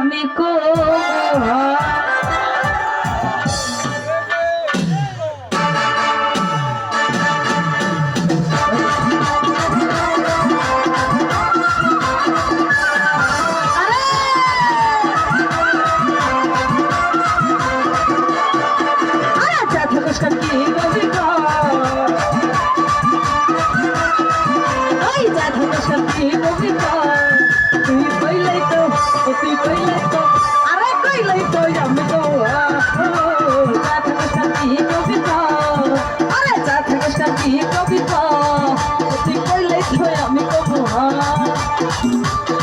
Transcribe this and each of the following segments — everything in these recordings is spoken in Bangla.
আমি কো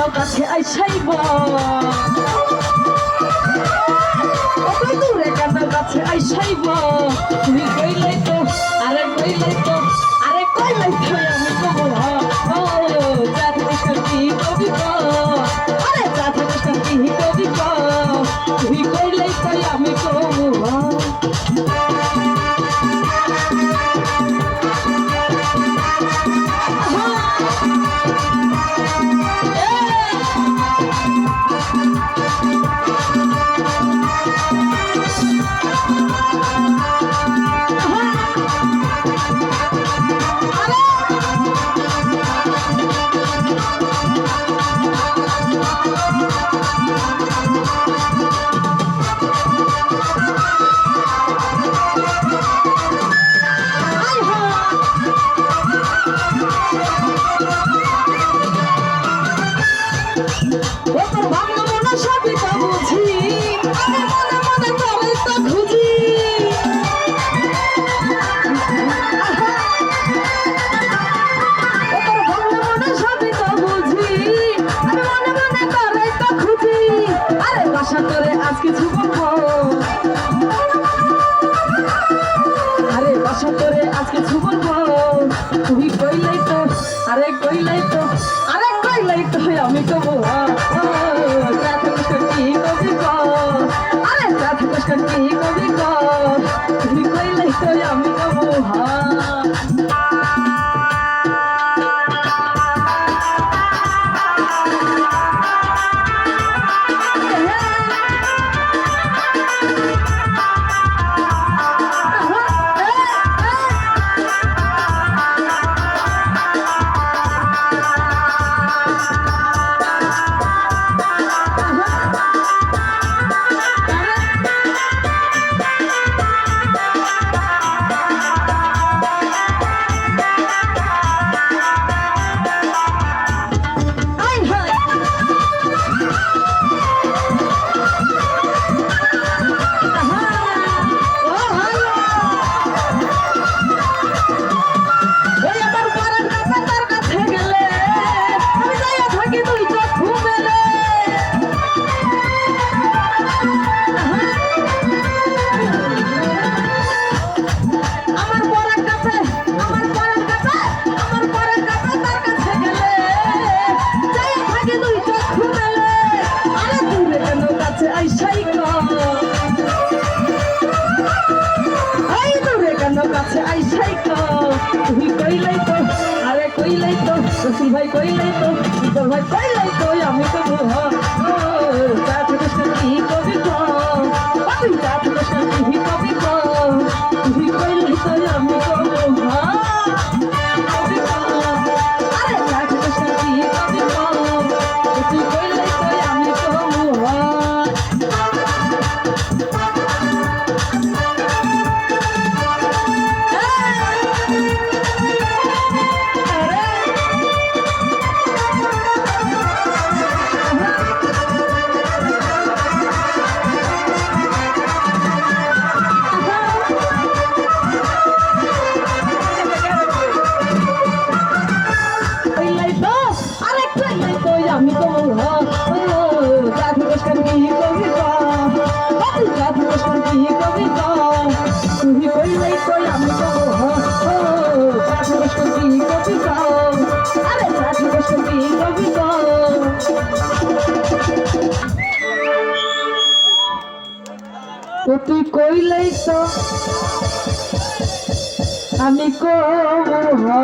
আমার কাছে আইসাইব দূরে কান্নার কাছে আইসাইব তুমি কইলাই তো, আরে কইলাই তো, আরে কইলাই তো আমি কবো ও জাতি শান্তি কবি আরে জাতি শান্তি কবি তুমি কইলাই তো আমি কবো 你一个。কাছে আইসাই তো। তুই কইলাই তো, আরে কইলাই তো রসুল ভাই কইলাই তো ইতর ভাই কইলাই তুই কইলেই তো আমি কবো